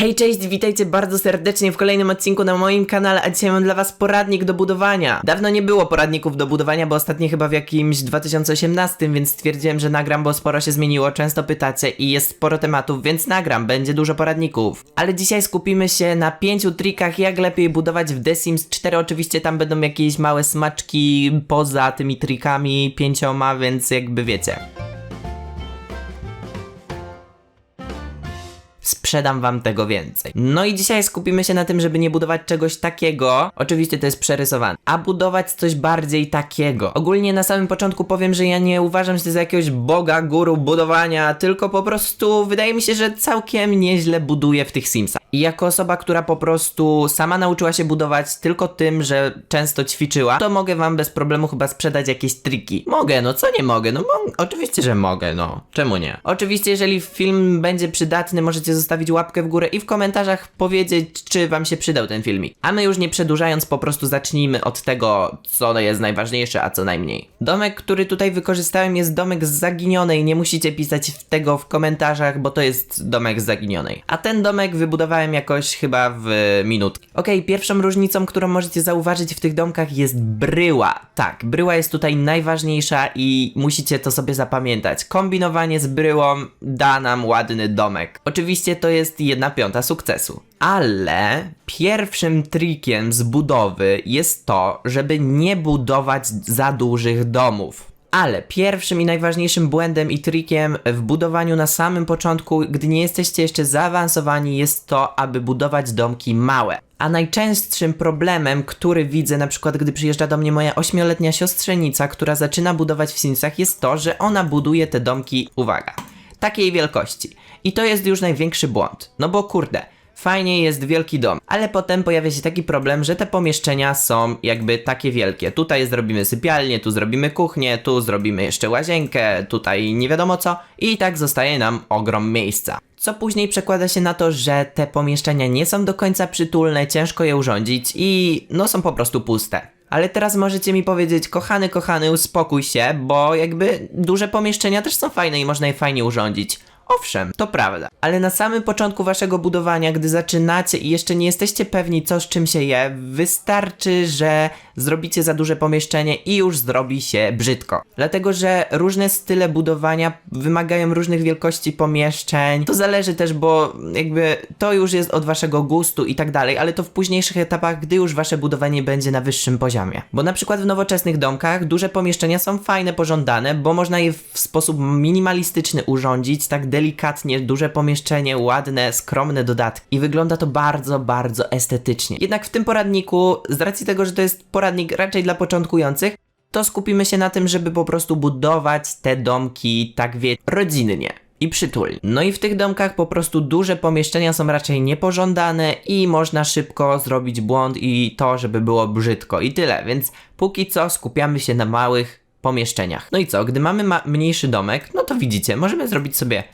Hej, cześć, witajcie bardzo serdecznie w kolejnym odcinku na moim kanale, a dzisiaj mam dla was poradnik do budowania. Dawno nie było poradników do budowania, bo ostatnio chyba w jakimś 2018, więc stwierdziłem, że nagram, bo sporo się zmieniło, często pytacie i jest sporo tematów, więc nagram, będzie dużo poradników. Ale dzisiaj skupimy się na pięciu trikach, jak lepiej budować w The Sims 4. Oczywiście tam będą jakieś małe smaczki poza tymi trikami pięcioma, więc jakby wiecie. Sprzedam wam tego więcej. No i dzisiaj skupimy się na tym, żeby nie budować czegoś takiego, oczywiście to jest przerysowane, a budować coś bardziej takiego. Ogólnie na samym początku powiem, że ja nie uważam się za jakiegoś boga, guru budowania, tylko po prostu wydaje mi się, że całkiem nieźle buduję w tych Simsach. I jako osoba, która po prostu sama nauczyła się budować tylko tym, że często ćwiczyła, to mogę wam bez problemu chyba sprzedać jakieś triki. Mogę, no co nie mogę? No mo- oczywiście, że mogę, no. Czemu nie? Oczywiście, jeżeli film będzie przydatny, możecie zostawić łapkę w górę i w komentarzach powiedzieć, czy wam się przydał ten filmik. A my już nie przedłużając, po prostu zacznijmy od tego, co jest najważniejsze, a co najmniej. Domek, który tutaj wykorzystałem jest domek z zaginionej, nie musicie pisać tego w komentarzach, bo to jest domek z zaginionej. A ten domek wybudowałem jakoś chyba w minutki. Okej, pierwszą różnicą, którą możecie zauważyć w tych domkach jest bryła. Tak, bryła jest tutaj najważniejsza i musicie to sobie zapamiętać. Kombinowanie z bryłą da nam ładny domek. Oczywiście to jest jedna piąta sukcesu. Ale pierwszym trikiem z budowy jest to, żeby nie budować za dużych domów. Ale pierwszym i najważniejszym błędem i trikiem w budowaniu na samym początku, gdy nie jesteście jeszcze zaawansowani, jest to, aby budować domki małe. A najczęstszym problemem, który widzę, na przykład gdy przyjeżdża do mnie moja ośmioletnia siostrzenica, która zaczyna budować w Simsach, jest to, że ona buduje te domki, uwaga, takiej wielkości. I to jest już największy błąd. No bo kurde, fajnie jest wielki dom, ale potem pojawia się taki problem, że te pomieszczenia są jakby takie wielkie. Tutaj zrobimy sypialnię, tu zrobimy kuchnię, tu zrobimy jeszcze łazienkę, tutaj nie wiadomo co i tak zostaje nam ogrom miejsca. Co później przekłada się na to, że te pomieszczenia nie są do końca przytulne, ciężko je urządzić i no są po prostu puste. Ale teraz możecie mi powiedzieć, kochany, kochany, uspokój się, bo jakby duże pomieszczenia też są fajne i można je fajnie urządzić. Owszem, to prawda, ale na samym początku waszego budowania, gdy zaczynacie i jeszcze nie jesteście pewni co z czym się je, wystarczy, że zrobicie za duże pomieszczenie i już zrobi się brzydko. Dlatego, że różne style budowania wymagają różnych wielkości pomieszczeń. To zależy też, bo jakby to już jest od waszego gustu i tak dalej, ale to w późniejszych etapach, gdy już wasze budowanie będzie na wyższym poziomie. Bo na przykład w nowoczesnych domkach duże pomieszczenia są fajne, pożądane, bo można je w sposób minimalistyczny urządzić, tak delikatnie, duże pomieszczenie, ładne, skromne dodatki. I wygląda to bardzo, bardzo estetycznie. Jednak w tym poradniku, z racji tego, że to jest poradnik raczej dla początkujących, to skupimy się na tym, żeby po prostu budować te domki, tak wie, rodzinnie i przytulnie. No i w tych domkach po prostu duże pomieszczenia są raczej niepożądane i można szybko zrobić błąd i to, żeby było brzydko i tyle, więc póki co skupiamy się na małych pomieszczeniach. No i co, gdy mamy ma- mniejszy domek, no to widzicie, możemy zrobić sobie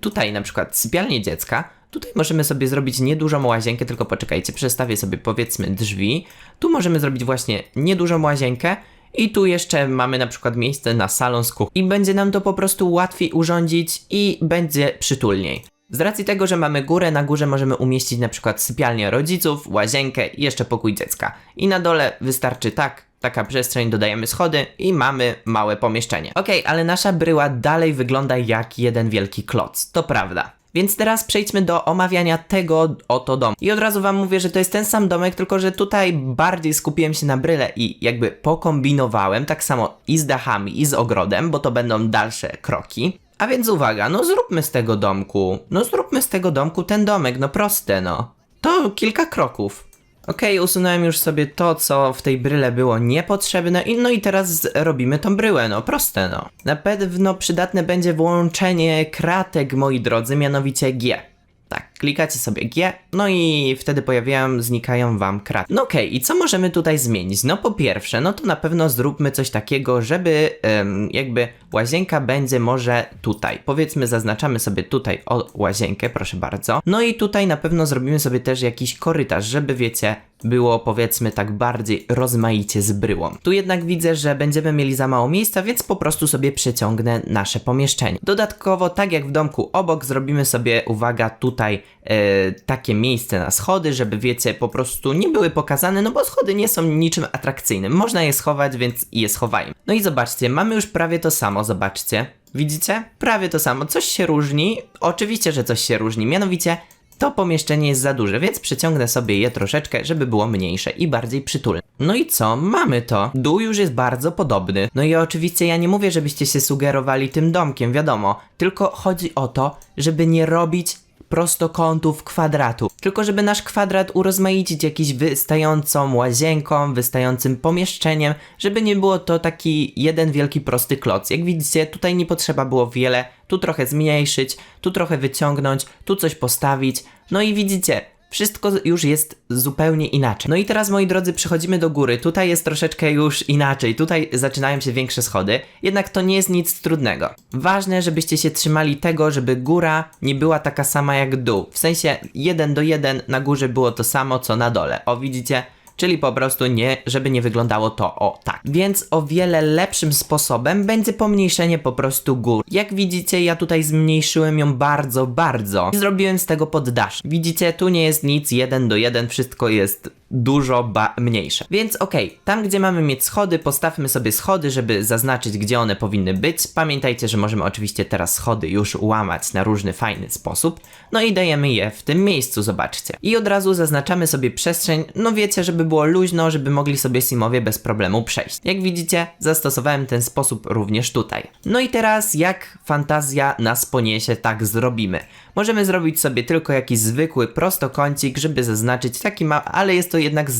tutaj na przykład sypialnię dziecka, Tutaj możemy sobie zrobić niedużą łazienkę, tylko poczekajcie, przestawię sobie powiedzmy drzwi. Tu możemy zrobić właśnie niedużą łazienkę i tu jeszcze mamy na przykład miejsce na salon z kuchnią. I będzie nam to po prostu łatwiej urządzić i będzie przytulniej. Z racji tego, że mamy górę, na górze możemy umieścić na przykład sypialnię rodziców, łazienkę i jeszcze pokój dziecka. I na dole wystarczy tak, taka przestrzeń, dodajemy schody i mamy małe pomieszczenie. Okej, ale nasza bryła dalej wygląda jak jeden wielki kloc, to prawda. Więc teraz przejdźmy do omawiania tego oto domu. I od razu wam mówię, że to jest ten sam domek, tylko że tutaj bardziej skupiłem się na bryle i jakby pokombinowałem tak samo i z dachami, i z ogrodem, bo to będą dalsze kroki. A więc uwaga, no zróbmy z tego domku, no zróbmy z tego domku ten domek, no proste no. To kilka kroków. Okej, usunąłem już sobie to, co w tej bryle było niepotrzebne i no i teraz robimy tą bryłę, no proste no. Na pewno przydatne będzie włączenie kratek, moi drodzy, mianowicie G. Tak, klikacie sobie G, no i wtedy pojawiają, znikają wam kraty. No okej, i co możemy tutaj zmienić? No po pierwsze, no to na pewno zróbmy coś takiego, żeby em, jakby łazienka będzie może tutaj. Powiedzmy, zaznaczamy sobie tutaj o łazienkę, proszę bardzo. No i tutaj na pewno zrobimy sobie też jakiś korytarz, żeby wiecie, było powiedzmy tak bardziej rozmaicie z bryłą. Tu jednak widzę, że będziemy mieli za mało miejsca, więc po prostu sobie przeciągnę nasze pomieszczenie. Dodatkowo, tak jak w domku obok, zrobimy sobie, uwaga, tutaj e, takie miejsce na schody, żeby wiecie, po prostu nie były pokazane, no bo schody nie są niczym atrakcyjnym. Można je schować, więc je schowajmy. No i zobaczcie, mamy już prawie to samo, zobaczcie. Widzicie? Prawie to samo. Coś się różni. Oczywiście, że coś się różni. Mianowicie to pomieszczenie jest za duże, więc przyciągnę sobie je troszeczkę, żeby było mniejsze i bardziej przytulne. No i co? Mamy to. Dół już jest bardzo podobny. No i oczywiście ja nie mówię, żebyście się sugerowali tym domkiem, wiadomo. Tylko chodzi o to, żeby nie robić prostokątów kwadratu. Tylko żeby nasz kwadrat urozmaicić jakimś wystającą łazienką, wystającym pomieszczeniem, żeby nie było to taki jeden wielki prosty kloc. Jak widzicie, tutaj nie potrzeba było wiele, tu trochę zmniejszyć, tu trochę wyciągnąć, tu coś postawić. No i widzicie, wszystko już jest zupełnie inaczej. No i teraz, moi drodzy, przechodzimy do góry. Tutaj jest troszeczkę już inaczej. Tutaj zaczynają się większe schody. Jednak to nie jest nic trudnego. Ważne, żebyście się trzymali tego, żeby góra nie była taka sama jak dół. W sensie 1 do 1 na górze było to samo, co na dole. O, widzicie? Czyli po prostu nie, żeby nie wyglądało to o tak. Więc o wiele lepszym sposobem będzie pomniejszenie po prostu gór. Jak widzicie, ja tutaj zmniejszyłem ją bardzo, bardzo. I zrobiłem z tego poddasz. Widzicie, tu nie jest nic jeden do jeden, wszystko jest dużo mniejsze. Więc okej, tam gdzie mamy mieć schody, postawmy sobie schody, żeby zaznaczyć, gdzie one powinny być. Pamiętajcie, że możemy oczywiście teraz schody już łamać na różny fajny sposób. No i dajemy je w tym miejscu, zobaczcie. I od razu zaznaczamy sobie przestrzeń, no wiecie, żeby było luźno, żeby mogli sobie simowie bez problemu przejść. Jak widzicie, zastosowałem ten sposób również tutaj. No i teraz, jak fantazja nas poniesie, tak zrobimy. Możemy zrobić sobie tylko jakiś zwykły prostokącik, żeby zaznaczyć taki mały, ale jest to jednak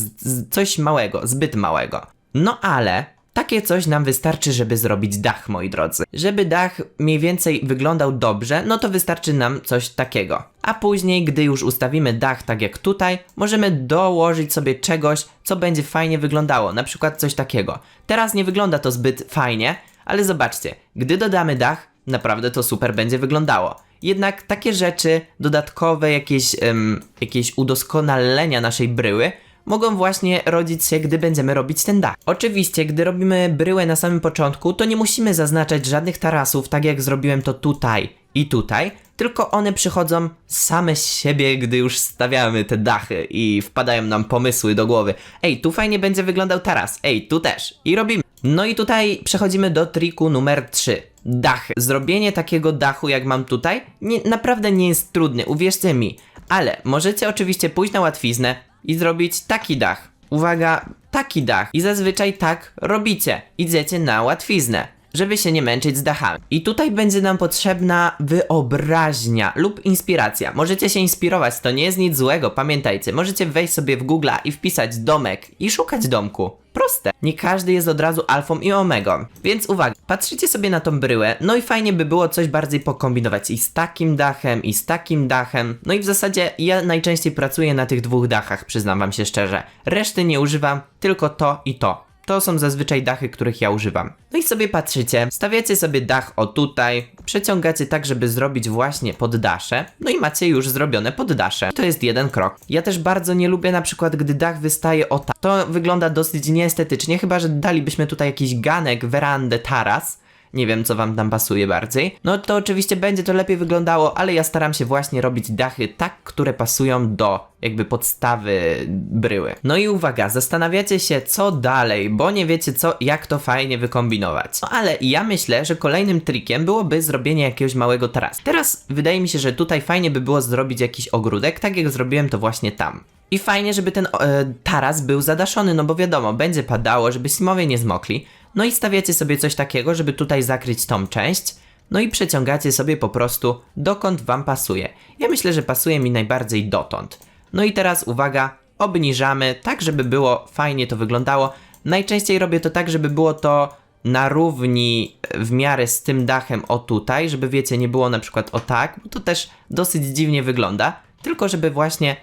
coś małego, zbyt małego. No ale takie coś nam wystarczy, żeby zrobić dach, moi drodzy. Żeby dach mniej więcej wyglądał dobrze, no to wystarczy nam coś takiego. A później, gdy już ustawimy dach tak jak tutaj, możemy dołożyć sobie czegoś, co będzie fajnie wyglądało, na przykład coś takiego. Teraz nie wygląda to zbyt fajnie, ale zobaczcie, gdy dodamy dach, naprawdę to super będzie wyglądało. Jednak takie rzeczy, dodatkowe jakieś, em, jakieś udoskonalenia naszej bryły, mogą właśnie rodzić się, gdy będziemy robić ten dach. Oczywiście, gdy robimy bryłę na samym początku, to nie musimy zaznaczać żadnych tarasów, tak jak zrobiłem to tutaj i tutaj, tylko one przychodzą same z siebie, gdy już stawiamy te dachy i wpadają nam pomysły do głowy. Ej, tu fajnie będzie wyglądał taras, ej, tu też. I robimy. No i tutaj przechodzimy do triku numer 3. Dachy. Zrobienie takiego dachu, jak mam tutaj, nie, naprawdę nie jest trudne, uwierzcie mi. Ale możecie oczywiście pójść na łatwiznę i zrobić taki dach. Uwaga, taki dach. I zazwyczaj tak robicie. Idziecie na łatwiznę żeby się nie męczyć z dachami. I tutaj będzie nam potrzebna wyobraźnia lub inspiracja. Możecie się inspirować, to nie jest nic złego, pamiętajcie. Możecie wejść sobie w Google i wpisać domek i szukać domku. Proste. Nie każdy jest od razu alfą i omegą. Więc uwaga, patrzycie sobie na tą bryłę, no i fajnie by było coś bardziej pokombinować i z takim dachem, i z takim dachem. No i w zasadzie ja najczęściej pracuję na tych dwóch dachach, przyznam wam się szczerze. Reszty nie używam, tylko to i to. To są zazwyczaj dachy, których ja używam. No i sobie patrzycie, stawiacie sobie dach o tutaj, przeciągacie tak, żeby zrobić właśnie poddasze, no i macie już zrobione poddasze. To jest jeden krok. Ja też bardzo nie lubię na przykład, gdy dach wystaje o tak. To wygląda dosyć nieestetycznie, chyba że dalibyśmy tutaj jakiś ganek, werandę, taras. Nie wiem, co wam tam pasuje bardziej. No to oczywiście będzie to lepiej wyglądało, ale ja staram się właśnie robić dachy tak, które pasują do jakby podstawy bryły. No i uwaga, zastanawiacie się co dalej, bo nie wiecie co, jak to fajnie wykombinować. No ale ja myślę, że kolejnym trikiem byłoby zrobienie jakiegoś małego tarasu. Teraz wydaje mi się, że tutaj fajnie by było zrobić jakiś ogródek, tak jak zrobiłem to właśnie tam. I fajnie, żeby ten e, taras był zadaszony, no bo wiadomo, będzie padało, żeby simowie nie zmokli. No i stawiacie sobie coś takiego, żeby tutaj zakryć tą część. No i przeciągacie sobie po prostu dokąd wam pasuje. Ja myślę, że pasuje mi najbardziej dotąd. No i teraz uwaga, obniżamy tak, żeby było fajnie to wyglądało. Najczęściej robię to tak, żeby było to na równi w miarę z tym dachem o tutaj, żeby wiecie, nie było na przykład o tak, bo to też dosyć dziwnie wygląda. Tylko żeby właśnie e,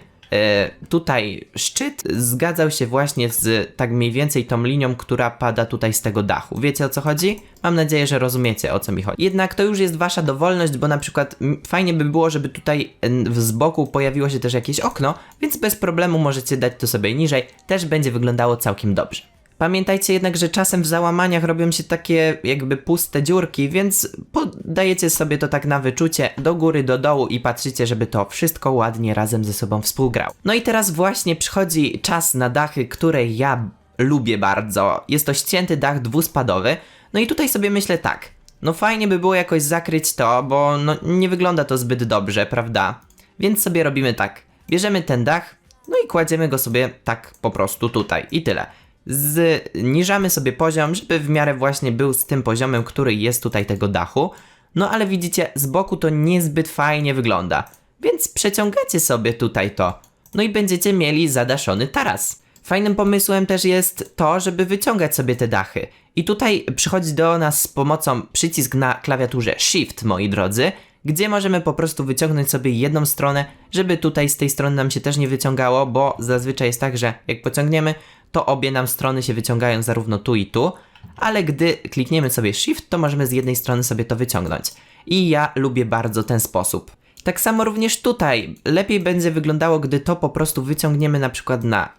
tutaj szczyt zgadzał się właśnie z tak mniej więcej tą linią, która pada tutaj z tego dachu. Wiecie o co chodzi? Mam nadzieję, że rozumiecie o co mi chodzi. Jednak to już jest wasza dowolność, bo na przykład fajnie by było, żeby tutaj z boku pojawiło się też jakieś okno, więc bez problemu możecie dać to sobie niżej, też będzie wyglądało całkiem dobrze. Pamiętajcie jednak, że czasem w załamaniach robią się takie jakby puste dziurki, więc podajecie sobie to tak na wyczucie do góry, do dołu i patrzycie, żeby to wszystko ładnie razem ze sobą współgrało. No i teraz właśnie przychodzi czas na dachy, które ja lubię bardzo. Jest to ścięty dach dwuspadowy. No i tutaj sobie myślę tak. No fajnie by było jakoś zakryć to, bo no nie wygląda to zbyt dobrze, prawda? Więc sobie robimy tak. Bierzemy ten dach, no i kładziemy go sobie tak po prostu tutaj i tyle. Zniżamy sobie poziom, żeby w miarę właśnie był z tym poziomem, który jest tutaj tego dachu. No ale widzicie, z boku to niezbyt fajnie wygląda. Więc przeciągacie sobie tutaj to. No i będziecie mieli zadaszony taras. Fajnym pomysłem też jest to, żeby wyciągać sobie te dachy. I tutaj przychodzi do nas z pomocą przycisk na klawiaturze Shift, moi drodzy, gdzie możemy po prostu wyciągnąć sobie jedną stronę, żeby tutaj z tej strony nam się też nie wyciągało, bo zazwyczaj jest tak, że jak pociągniemy, to obie nam strony się wyciągają zarówno tu i tu, ale gdy klikniemy sobie Shift, to możemy z jednej strony sobie to wyciągnąć. I ja lubię bardzo ten sposób. Tak samo również tutaj. Lepiej będzie wyglądało, gdy to po prostu wyciągniemy na przykład na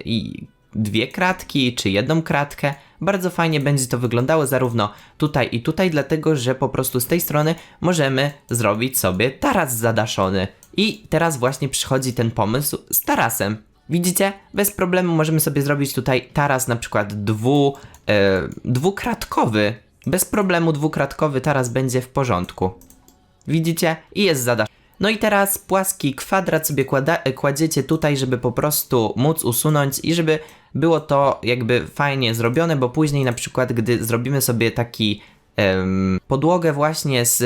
dwie kratki czy jedną kratkę. Bardzo fajnie będzie to wyglądało zarówno tutaj i tutaj, dlatego że po prostu z tej strony możemy zrobić sobie taras zadaszony. I teraz właśnie przychodzi ten pomysł z tarasem. Widzicie? Bez problemu możemy sobie zrobić tutaj taras na przykład dwu, e, dwukratkowy. Bez problemu dwukratkowy taras będzie w porządku. Widzicie? I jest zadaszony. No i teraz płaski kwadrat sobie kłada, kładziecie tutaj, żeby po prostu móc usunąć i żeby było to jakby fajnie zrobione, bo później na przykład gdy zrobimy sobie taki podłogę właśnie z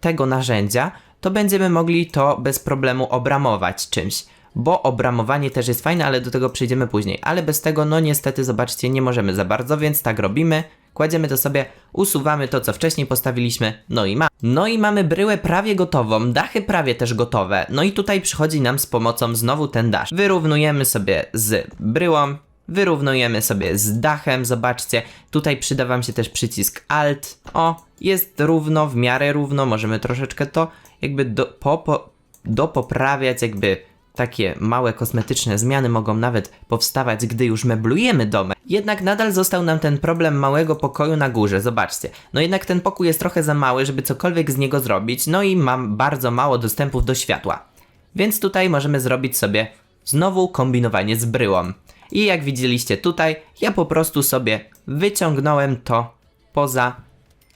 tego narzędzia, to będziemy mogli to bez problemu obramować czymś. Bo obramowanie też jest fajne, ale do tego przejdziemy później. Ale bez tego, no niestety, zobaczcie, nie możemy za bardzo, więc tak robimy. Kładziemy to sobie, usuwamy to, co wcześniej postawiliśmy, no i ma. No i mamy bryłę prawie gotową, dachy prawie też gotowe. No i tutaj przychodzi nam z pomocą znowu ten dasz. Wyrównujemy sobie z bryłą, wyrównujemy sobie z dachem, zobaczcie, tutaj przyda wam się też przycisk Alt. O, jest równo, w miarę równo, możemy troszeczkę to jakby do, po, po, dopoprawiać, jakby takie małe kosmetyczne zmiany mogą nawet powstawać, gdy już meblujemy domek. Jednak nadal został nam ten problem małego pokoju na górze, zobaczcie. No jednak ten pokój jest trochę za mały, żeby cokolwiek z niego zrobić, no i mam bardzo mało dostępów do światła. Więc tutaj możemy zrobić sobie znowu kombinowanie z bryłą. I jak widzieliście tutaj, ja po prostu sobie wyciągnąłem to poza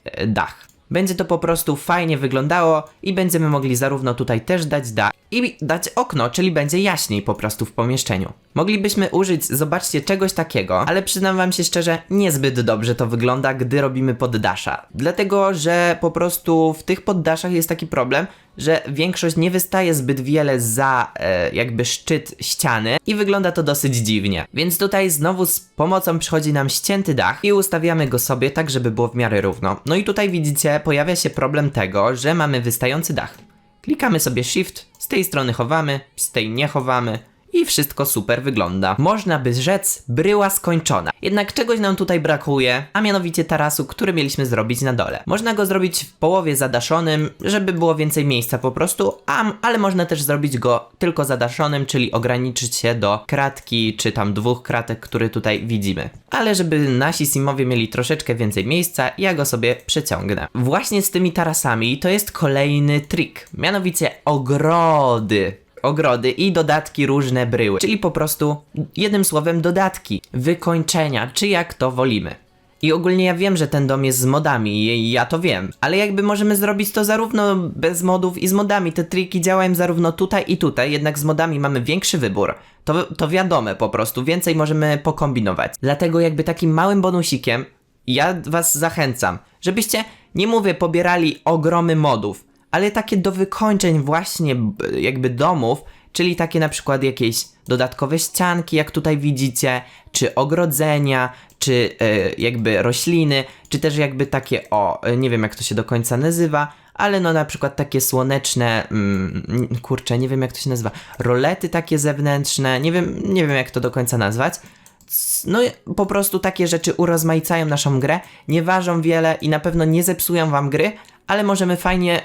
e, dach. Będzie to po prostu fajnie wyglądało i będziemy mogli zarówno tutaj też dać dach i dać okno, czyli będzie jaśniej po prostu w pomieszczeniu. Moglibyśmy użyć, zobaczcie, czegoś takiego, ale przyznam wam się szczerze, niezbyt dobrze to wygląda, gdy robimy poddasza. Dlatego, że po prostu w tych poddaszach jest taki problem, że większość nie wystaje zbyt wiele za e, jakby szczyt ściany i wygląda to dosyć dziwnie. Więc tutaj znowu z pomocą przychodzi nam ścięty dach i ustawiamy go sobie tak, żeby było w miarę równo. No i tutaj widzicie, pojawia się problem tego, że mamy wystający dach. Klikamy sobie Shift, z tej strony chowamy, z tej nie chowamy i wszystko super wygląda. Można by rzec, bryła skończona. Jednak czegoś nam tutaj brakuje, a mianowicie tarasu, który mieliśmy zrobić na dole. Można go zrobić w połowie zadaszonym, żeby było więcej miejsca po prostu, a, ale można też zrobić go tylko zadaszonym, czyli ograniczyć się do kratki, czy tam dwóch kratek, które tutaj widzimy. Ale żeby nasi simowie mieli troszeczkę więcej miejsca, ja go sobie przeciągnę. Właśnie z tymi tarasami to jest kolejny trik, mianowicie ogrody ogrody i dodatki różne bryły. Czyli po prostu, jednym słowem, dodatki, wykończenia, czy jak to wolimy. I ogólnie ja wiem, że ten dom jest z modami, i ja to wiem, ale jakby możemy zrobić to zarówno bez modów i z modami. Te triki działają zarówno tutaj i tutaj, jednak z modami mamy większy wybór. To, to wiadome po prostu, więcej możemy pokombinować. Dlatego jakby takim małym bonusikiem ja was zachęcam, żebyście, nie mówię, pobierali ogromy modów, ale takie do wykończeń właśnie jakby domów, czyli takie na przykład jakieś dodatkowe ścianki, jak tutaj widzicie, czy ogrodzenia, czy e, jakby rośliny, czy też jakby takie, o, e, nie wiem jak to się do końca nazywa, ale no na przykład takie słoneczne, mm, kurczę, nie wiem jak to się nazywa, rolety takie zewnętrzne, nie wiem, nie wiem jak to do końca nazwać. No po prostu takie rzeczy urozmaicają naszą grę, nie ważą wiele i na pewno nie zepsują wam gry, ale możemy fajnie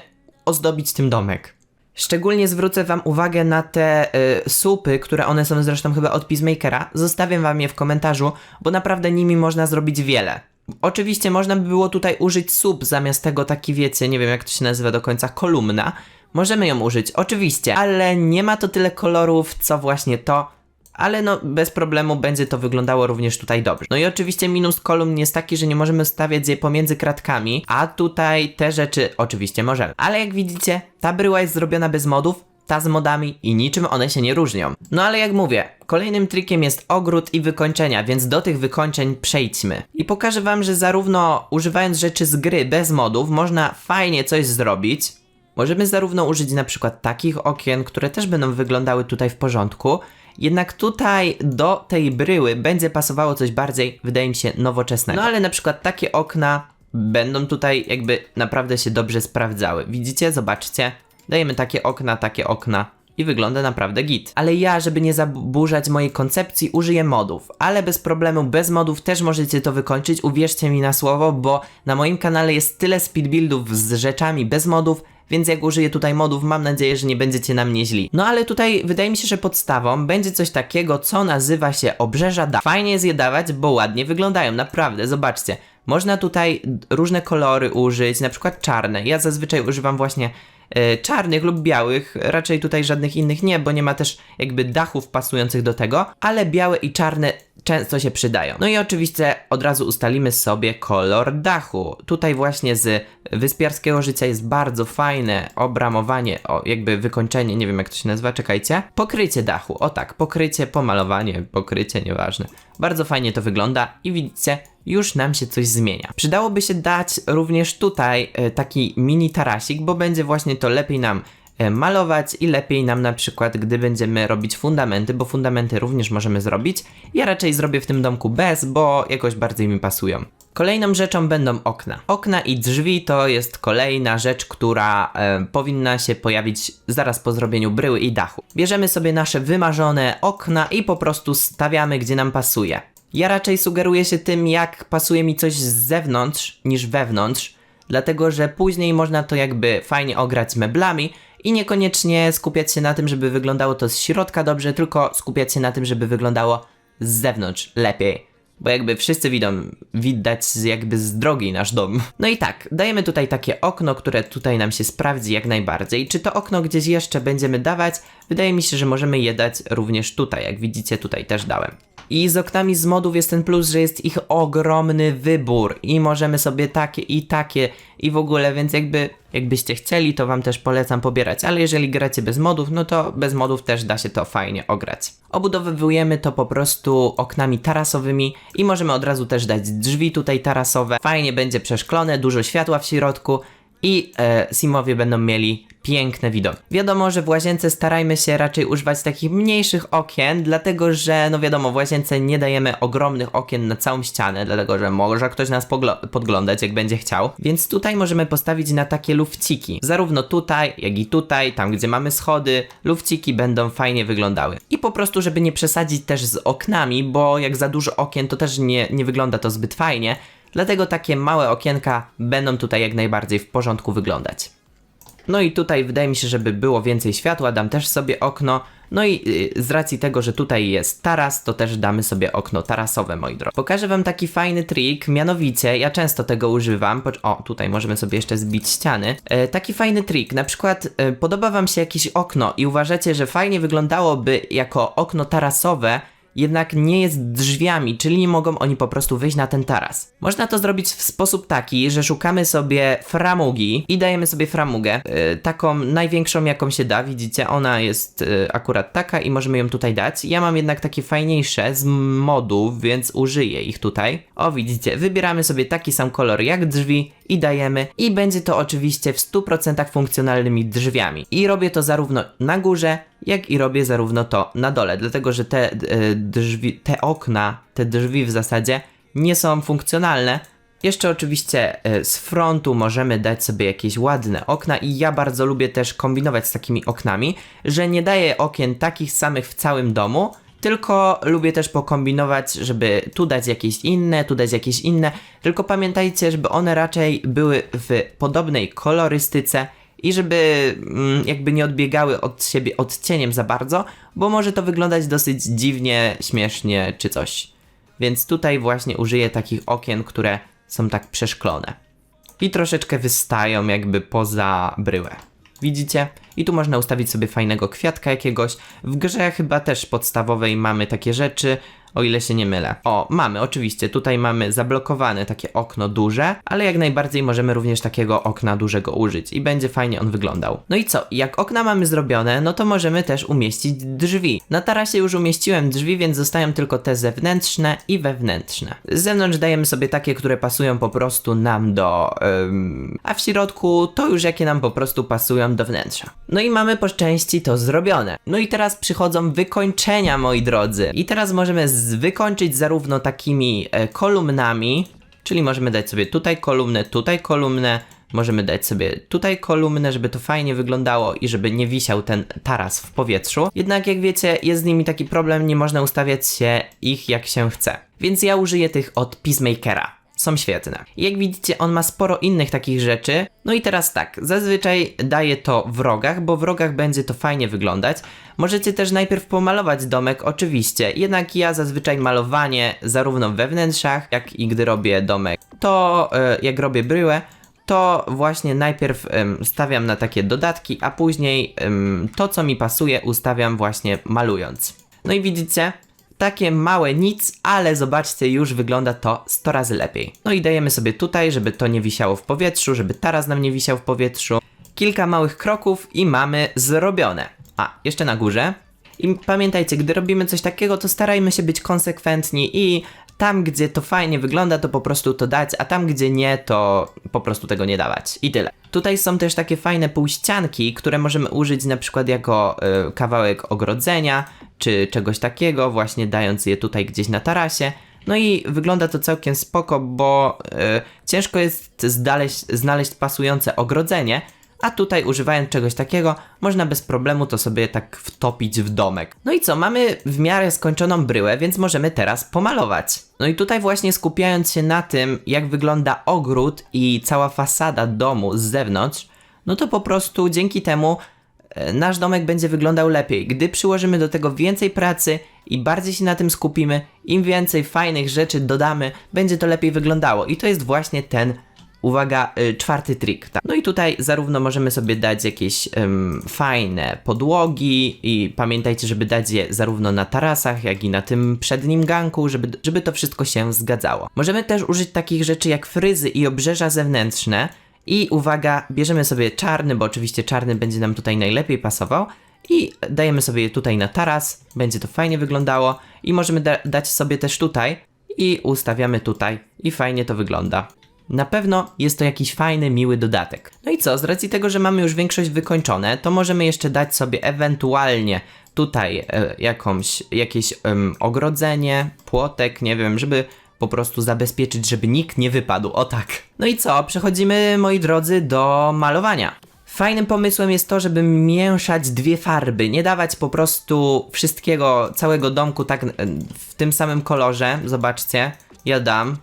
ozdobić tym domek. Szczególnie zwrócę wam uwagę na te y, supy, które one są zresztą chyba od Peacemakera. Zostawiam wam je w komentarzu, bo naprawdę nimi można zrobić wiele. Oczywiście można by było tutaj użyć sup zamiast tego taki wiecie, nie wiem jak to się nazywa do końca, kolumna. Możemy ją użyć, oczywiście, ale nie ma to tyle kolorów, co właśnie to, ale no bez problemu będzie to wyglądało również tutaj dobrze. No i oczywiście minus kolumn jest taki, że nie możemy stawiać je pomiędzy kratkami, a tutaj te rzeczy oczywiście możemy. Ale jak widzicie, ta bryła jest zrobiona bez modów, ta z modami i niczym one się nie różnią. No ale jak mówię, kolejnym trikiem jest ogród i wykończenia, więc do tych wykończeń przejdźmy. I pokażę wam, że zarówno używając rzeczy z gry bez modów można fajnie coś zrobić, Możemy zarówno użyć na przykład takich okien, które też będą wyglądały tutaj w porządku, jednak tutaj do tej bryły będzie pasowało coś bardziej, wydaje mi się, nowoczesnego. No ale na przykład takie okna będą tutaj jakby naprawdę się dobrze sprawdzały. Widzicie? Zobaczcie. Dajemy takie okna, takie okna i wygląda naprawdę git. Ale ja, żeby nie zaburzać mojej koncepcji, użyję modów. Ale bez problemu, bez modów też możecie to wykończyć, uwierzcie mi na słowo, bo na moim kanale jest tyle speedbuildów z rzeczami bez modów, więc jak użyję tutaj modów, mam nadzieję, że nie będziecie na mnie źli. No ale tutaj wydaje mi się, że podstawą będzie coś takiego, co nazywa się obrzeża da. Fajnie jest je dawać, bo ładnie wyglądają, naprawdę, zobaczcie. Można tutaj różne kolory użyć, na przykład czarne. Ja zazwyczaj używam właśnie e, czarnych lub białych, raczej tutaj żadnych innych nie, bo nie ma też jakby dachów pasujących do tego, ale białe i czarne często się przydają. No i oczywiście od razu ustalimy sobie kolor dachu. Tutaj właśnie z wyspiarskiego życia jest bardzo fajne obramowanie, o jakby wykończenie, nie wiem jak to się nazywa, czekajcie. Pokrycie dachu, o tak, pokrycie, pomalowanie, pokrycie, nieważne. Bardzo fajnie to wygląda i widzicie, już nam się coś zmienia. Przydałoby się dać również tutaj e, taki mini tarasik, bo będzie właśnie to lepiej nam malować i lepiej nam na przykład, gdy będziemy robić fundamenty, bo fundamenty również możemy zrobić. Ja raczej zrobię w tym domku bez, bo jakoś bardziej mi pasują. Kolejną rzeczą będą okna. Okna i drzwi to jest kolejna rzecz, która e, powinna się pojawić zaraz po zrobieniu bryły i dachu. Bierzemy sobie nasze wymarzone okna i po prostu stawiamy gdzie nam pasuje. Ja raczej sugeruję się tym, jak pasuje mi coś z zewnątrz niż wewnątrz, dlatego że później można to jakby fajnie ograć meblami i niekoniecznie skupiać się na tym, żeby wyglądało to z środka dobrze, tylko skupiać się na tym, żeby wyglądało z zewnątrz lepiej. Bo jakby wszyscy widzą, widać jakby z drogi nasz dom. No i tak, dajemy tutaj takie okno, które tutaj nam się sprawdzi jak najbardziej. Czy to okno gdzieś jeszcze będziemy dawać? Wydaje mi się, że możemy je dać również tutaj, jak widzicie tutaj też dałem. I z oknami z modów jest ten plus, że jest ich ogromny wybór i możemy sobie takie i takie i w ogóle, więc jakby jakbyście chcieli, to wam też polecam pobierać, ale jeżeli gracie bez modów, no to bez modów też da się to fajnie ograć. Obudowywujemy to po prostu oknami tarasowymi i możemy od razu też dać drzwi tutaj tarasowe. Fajnie będzie przeszklone, dużo światła w środku i e, Simowie będą mieli piękne widoki. Wiadomo, że w łazience starajmy się raczej używać takich mniejszych okien, dlatego że, no wiadomo, w łazience nie dajemy ogromnych okien na całą ścianę, dlatego że może ktoś nas podglądać, jak będzie chciał. Więc tutaj możemy postawić na takie lufciki. Zarówno tutaj, jak i tutaj, tam gdzie mamy schody, lufciki będą fajnie wyglądały. I po prostu, żeby nie przesadzić też z oknami, bo jak za dużo okien, to też nie, nie wygląda to zbyt fajnie. Dlatego takie małe okienka będą tutaj jak najbardziej w porządku wyglądać. No i tutaj wydaje mi się, żeby było więcej światła, dam też sobie okno. No i yy, z racji tego, że tutaj jest taras, to też damy sobie okno tarasowe, moi drodzy. Pokażę wam taki fajny trik, mianowicie ja często tego używam. O, tutaj możemy sobie jeszcze zbić ściany. E, taki fajny trik, na przykład e, podoba wam się jakieś okno i uważacie, że fajnie wyglądałoby jako okno tarasowe, jednak nie jest drzwiami, czyli nie mogą oni po prostu wyjść na ten taras. Można to zrobić w sposób taki, że szukamy sobie framugi i dajemy sobie framugę, yy, taką największą jaką się da, widzicie, ona jest yy, akurat taka i możemy ją tutaj dać. Ja mam jednak takie fajniejsze z modów, więc użyję ich tutaj. O, widzicie, wybieramy sobie taki sam kolor jak drzwi i dajemy i będzie to oczywiście w 100% funkcjonalnymi drzwiami. I robię to zarówno na górze, jak i robię zarówno to na dole, dlatego że te e, drzwi, te okna, te drzwi w zasadzie nie są funkcjonalne. Jeszcze oczywiście e, z frontu możemy dać sobie jakieś ładne okna i ja bardzo lubię też kombinować z takimi oknami, że nie daję okien takich samych w całym domu, tylko lubię też pokombinować, żeby tu dać jakieś inne, tu dać jakieś inne. Tylko pamiętajcie, żeby one raczej były w podobnej kolorystyce i żeby mm, jakby nie odbiegały od siebie odcieniem za bardzo, bo może to wyglądać dosyć dziwnie, śmiesznie czy coś. Więc tutaj właśnie użyję takich okien, które są tak przeszklone. I troszeczkę wystają jakby poza bryłę. Widzicie? I tu można ustawić sobie fajnego kwiatka jakiegoś. W grze chyba też podstawowej mamy takie rzeczy, o ile się nie mylę. O, mamy, oczywiście, tutaj mamy zablokowane takie okno duże, ale jak najbardziej możemy również takiego okna dużego użyć i będzie fajnie on wyglądał. No i co, jak okna mamy zrobione, no to możemy też umieścić drzwi. Na tarasie już umieściłem drzwi, więc zostają tylko te zewnętrzne i wewnętrzne. Z zewnątrz dajemy sobie takie, które pasują po prostu nam do... ym, a w środku to już jakie nam po prostu pasują do wnętrza. No i mamy po części to zrobione. No i teraz przychodzą wykończenia, moi drodzy. I teraz możemy z- wykończyć zarówno takimi e, kolumnami, czyli możemy dać sobie tutaj kolumnę, tutaj kolumnę, możemy dać sobie tutaj kolumnę, żeby to fajnie wyglądało i żeby nie wisiał ten taras w powietrzu. Jednak jak wiecie, jest z nimi taki problem, nie można ustawiać się ich jak się chce. Więc ja użyję tych od Peacemakera są świetne. Jak widzicie, on ma sporo innych takich rzeczy. No i teraz tak, zazwyczaj daję to w rogach, bo w rogach będzie to fajnie wyglądać. Możecie też najpierw pomalować domek, oczywiście, jednak ja zazwyczaj malowanie zarówno we wnętrzach, jak i gdy robię domek, to e, jak robię bryłę, to właśnie najpierw em, stawiam na takie dodatki, a później em, to, co mi pasuje, ustawiam właśnie malując. No i widzicie, takie małe nic, ale zobaczcie, już wygląda to 100 razy lepiej. No i dajemy sobie tutaj, żeby to nie wisiało w powietrzu, żeby taras nam nie wisiał w powietrzu. Kilka małych kroków i mamy zrobione. A, jeszcze na górze. I pamiętajcie, gdy robimy coś takiego, to starajmy się być konsekwentni i tam, gdzie to fajnie wygląda, to po prostu to dać, a tam, gdzie nie, to po prostu tego nie dawać. I tyle. Tutaj są też takie fajne półścianki, które możemy użyć na przykład jako y, kawałek ogrodzenia, czy czegoś takiego, właśnie dając je tutaj gdzieś na tarasie. No i wygląda to całkiem spoko, bo y, ciężko jest znaleźć, znaleźć pasujące ogrodzenie, a tutaj używając czegoś takiego, można bez problemu to sobie tak wtopić w domek. No i co, mamy w miarę skończoną bryłę, więc możemy teraz pomalować. No i tutaj właśnie skupiając się na tym, jak wygląda ogród i cała fasada domu z zewnątrz, no to po prostu dzięki temu e, nasz domek będzie wyglądał lepiej. Gdy przyłożymy do tego więcej pracy i bardziej się na tym skupimy, im więcej fajnych rzeczy dodamy, będzie to lepiej wyglądało. I to jest właśnie ten Uwaga, y, czwarty trik. Tak. No i tutaj zarówno możemy sobie dać jakieś fajne podłogi i pamiętajcie, żeby dać je zarówno na tarasach, jak i na tym przednim ganku, żeby, żeby to wszystko się zgadzało. Możemy też użyć takich rzeczy jak fryzy i obrzeża zewnętrzne i uwaga, bierzemy sobie czarny, bo oczywiście czarny będzie nam tutaj najlepiej pasował i dajemy sobie tutaj na taras, będzie to fajnie wyglądało i możemy da- dać sobie też tutaj i ustawiamy tutaj i fajnie to wygląda. Na pewno jest to jakiś fajny, miły dodatek. No i co, z racji tego, że mamy już większość wykończone, to możemy jeszcze dać sobie ewentualnie tutaj e, jakąś, jakieś ogrodzenie, płotek, nie wiem, żeby po prostu zabezpieczyć, żeby nikt nie wypadł, o tak. No i co, przechodzimy, moi drodzy, do malowania. Fajnym pomysłem jest to, żeby mieszać dwie farby, nie dawać po prostu wszystkiego, całego domku tak e, w tym samym kolorze. Zobaczcie, ja dam.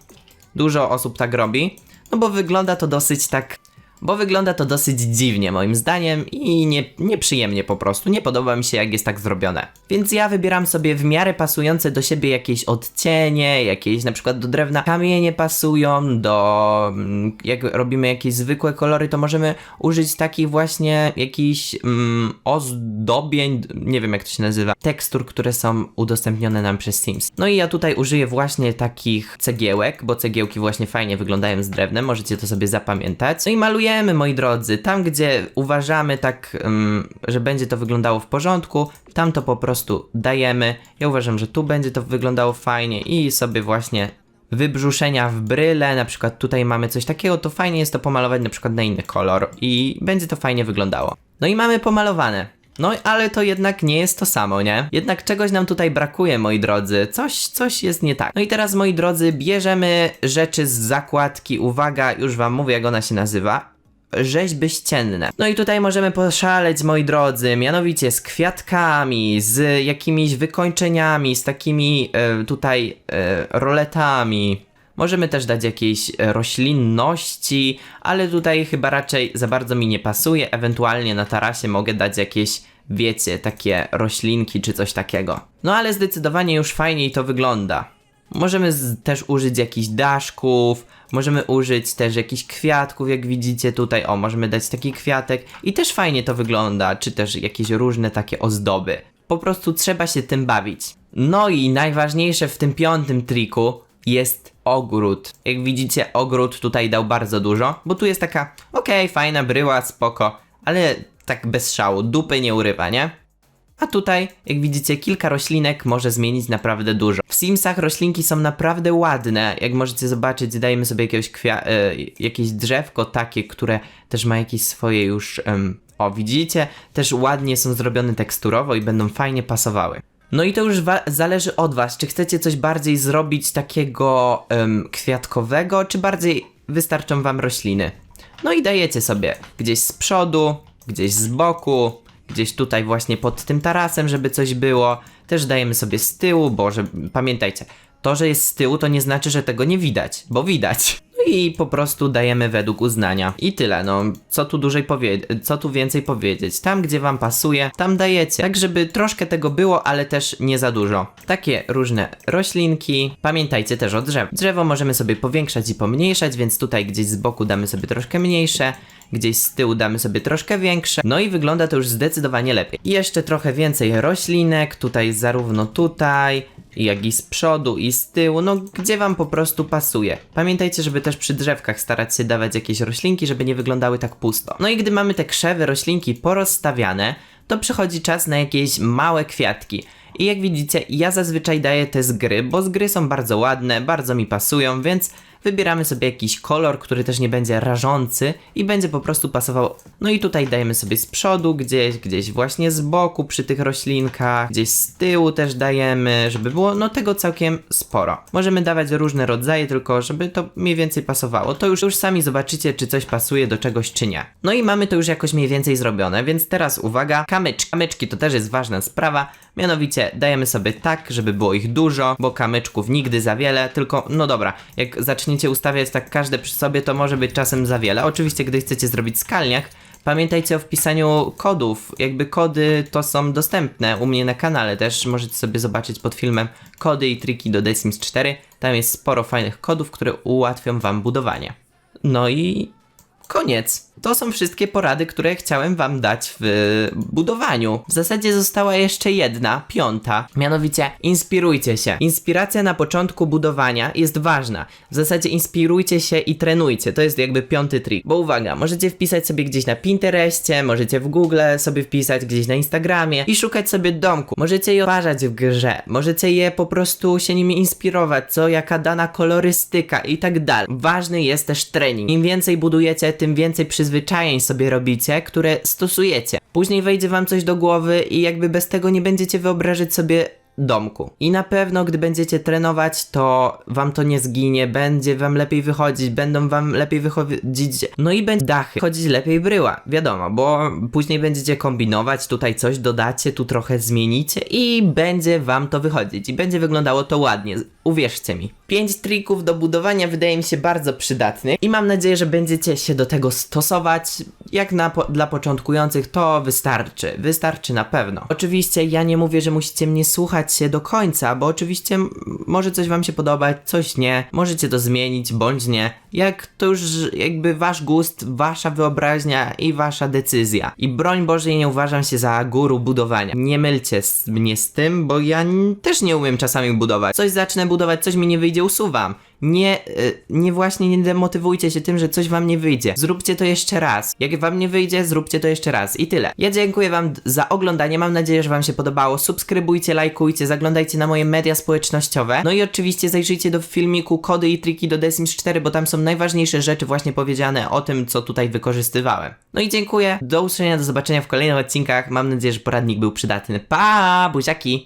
Dużo osób tak robi, no bo wygląda to dosyć tak. Bo wygląda to dosyć dziwnie moim zdaniem i nie, nieprzyjemnie po prostu. Nie podoba mi się jak jest tak zrobione. Więc ja wybieram sobie w miarę pasujące do siebie jakieś odcienie, jakieś na przykład do drewna kamienie pasują, do mm, jak robimy jakieś zwykłe kolory, to możemy użyć takich właśnie jakichś mm, ozdobień, nie wiem jak to się nazywa, tekstur, które są udostępnione nam przez Sims. No i ja tutaj użyję właśnie takich cegiełek, bo cegiełki właśnie fajnie wyglądają z drewnem, możecie to sobie zapamiętać. No i malujemy, moi drodzy, tam gdzie uważamy tak, że będzie to wyglądało w porządku, tam to po prostu dajemy. Ja uważam, że tu będzie to wyglądało fajnie i sobie właśnie wybrzuszenia w bryle, na przykład tutaj mamy coś takiego, to fajnie jest to pomalować na przykład na inny kolor i będzie to fajnie wyglądało. No i mamy pomalowane. No ale to jednak nie jest to samo, nie? Jednak czegoś nam tutaj brakuje, moi drodzy. Coś, coś jest nie tak. No i teraz, moi drodzy, bierzemy rzeczy z zakładki. Uwaga, już wam mówię, jak ona się nazywa rzeźby ścienne. No i tutaj możemy poszaleć, moi drodzy, mianowicie z kwiatkami, z jakimiś wykończeniami, z takimi e, tutaj e, roletami. Możemy też dać jakieś e, roślinności, ale tutaj chyba raczej za bardzo mi nie pasuje. Ewentualnie na tarasie mogę dać jakieś, wiecie, takie roślinki czy coś takiego. No ale zdecydowanie już fajniej to wygląda. Możemy z, też użyć jakichś daszków, możemy użyć też jakichś kwiatków, jak widzicie tutaj. O, możemy dać taki kwiatek i też fajnie to wygląda, czy też jakieś różne takie ozdoby. Po prostu trzeba się tym bawić. No i najważniejsze w tym piątym triku jest ogród. Jak widzicie, ogród tutaj dał bardzo dużo, bo tu jest taka, okej, fajna bryła, spoko, ale tak bez szału, dupy nie urywa, nie? A tutaj, jak widzicie, kilka roślinek może zmienić naprawdę dużo. W Simsach roślinki są naprawdę ładne. Jak możecie zobaczyć, dajemy sobie jakiegoś kwia- e, jakieś drzewko takie, które też ma jakieś swoje już. o, widzicie? Też ładnie są zrobione teksturowo i będą fajnie pasowały. No i to już zależy od was, czy chcecie coś bardziej zrobić takiego kwiatkowego, czy bardziej wystarczą wam rośliny. No i dajecie sobie gdzieś z przodu, gdzieś z boku, gdzieś tutaj właśnie pod tym tarasem, żeby coś było. Też dajemy sobie z tyłu, bo że, pamiętajcie, to, że jest z tyłu, to nie znaczy, że tego nie widać, bo widać. I po prostu dajemy według uznania. I tyle, no, co tu dłużej powiedzieć, co tu więcej powiedzieć. Tam, gdzie wam pasuje, tam dajecie. Tak, żeby troszkę tego było, ale też nie za dużo. Takie różne roślinki. Pamiętajcie też o drzewie. Drzewo możemy sobie powiększać i pomniejszać, więc tutaj gdzieś z boku damy sobie troszkę mniejsze, gdzieś z tyłu damy sobie troszkę większe. No i wygląda to już zdecydowanie lepiej. I jeszcze trochę więcej roślinek, tutaj zarówno tutaj, jak i z przodu i z tyłu, no gdzie wam po prostu pasuje. Pamiętajcie, żeby też przy drzewkach starać się dawać jakieś roślinki, żeby nie wyglądały tak pusto. No i gdy mamy te krzewy, roślinki porozstawiane, to przychodzi czas na jakieś małe kwiatki. I jak widzicie, ja zazwyczaj daję te z gry, bo z gry są bardzo ładne, bardzo mi pasują, więc wybieramy sobie jakiś kolor, który też nie będzie rażący i będzie po prostu pasował. No i tutaj dajemy sobie z przodu gdzieś, gdzieś właśnie z boku przy tych roślinkach, gdzieś z tyłu też dajemy, żeby było no tego całkiem sporo. Możemy dawać różne rodzaje, tylko żeby to mniej więcej pasowało. To już, już sami zobaczycie, czy coś pasuje do czegoś, czy nie. No i mamy to już jakoś mniej więcej zrobione, więc teraz uwaga, kamyczki. Kamyczki to też jest ważna sprawa, mianowicie dajemy sobie tak, żeby było ich dużo, bo kamyczków nigdy za wiele, tylko no dobra, jak zaczniecie ustawiać tak każde przy sobie, to może być czasem za wiele. Oczywiście, gdy chcecie zrobić skalniak, Pamiętajcie o wpisaniu kodów. Jakby kody to są dostępne u mnie na kanale też. Możecie sobie zobaczyć pod filmem kody i triki do The Sims 4. Tam jest sporo fajnych kodów, które ułatwią wam budowanie. No i koniec. To są wszystkie porady, które chciałem wam dać w budowaniu. W zasadzie została jeszcze jedna, piąta. Mianowicie inspirujcie się. Inspiracja na początku budowania jest ważna. W zasadzie inspirujcie się i trenujcie. To jest jakby piąty trik. Bo uwaga, możecie wpisać sobie gdzieś na Pinterestie, możecie w Google sobie wpisać gdzieś na Instagramie i szukać sobie domku. Możecie je uważać w grze. Możecie je po prostu się nimi inspirować, co jaka dana kolorystyka i tak dalej. Ważny jest też trening. Im więcej budujecie, tym więcej przyzwyczajeń sobie robicie, które stosujecie. Później wejdzie wam coś do głowy i jakby bez tego nie będziecie wyobrażać sobie domku. I na pewno, gdy będziecie trenować, to wam to nie zginie, będzie wam lepiej wychodzić, będą wam lepiej wychodzić, no i będzie dachy, chodzić lepiej bryła, wiadomo, bo później będziecie kombinować, tutaj coś dodacie, tu trochę zmienicie i będzie wam to wychodzić i będzie wyglądało to ładnie, uwierzcie mi. Pięć trików do budowania wydaje mi się bardzo przydatnych i mam nadzieję, że będziecie się do tego stosować. Jak na po dla początkujących to wystarczy, wystarczy na pewno. Oczywiście ja nie mówię, że musicie mnie słuchać się do końca, bo oczywiście może coś wam się podobać, coś nie, możecie to zmienić bądź nie. Jak to już jakby wasz gust, wasza wyobraźnia i wasza decyzja. I broń Boże nie uważam się za guru budowania. Nie mylcie mnie z tym, bo ja też nie umiem czasami budować. Coś zacznę budować, coś mi nie wyjdzie, usuwam. Nie, y, nie właśnie nie demotywujcie się tym, że coś wam nie wyjdzie. Zróbcie to jeszcze raz. Jak wam nie wyjdzie, zróbcie to jeszcze raz. I tyle. Ja dziękuję wam za oglądanie. Mam nadzieję, że wam się podobało. Subskrybujcie, lajkujcie, zaglądajcie na moje media społecznościowe. No i oczywiście zajrzyjcie do filmiku kody i triki do The Sims 4, bo tam są najważniejsze rzeczy właśnie powiedziane o tym, co tutaj wykorzystywałem. No i dziękuję. Do usłyszenia, do zobaczenia w kolejnych odcinkach. Mam nadzieję, że poradnik był przydatny. Pa, buziaki!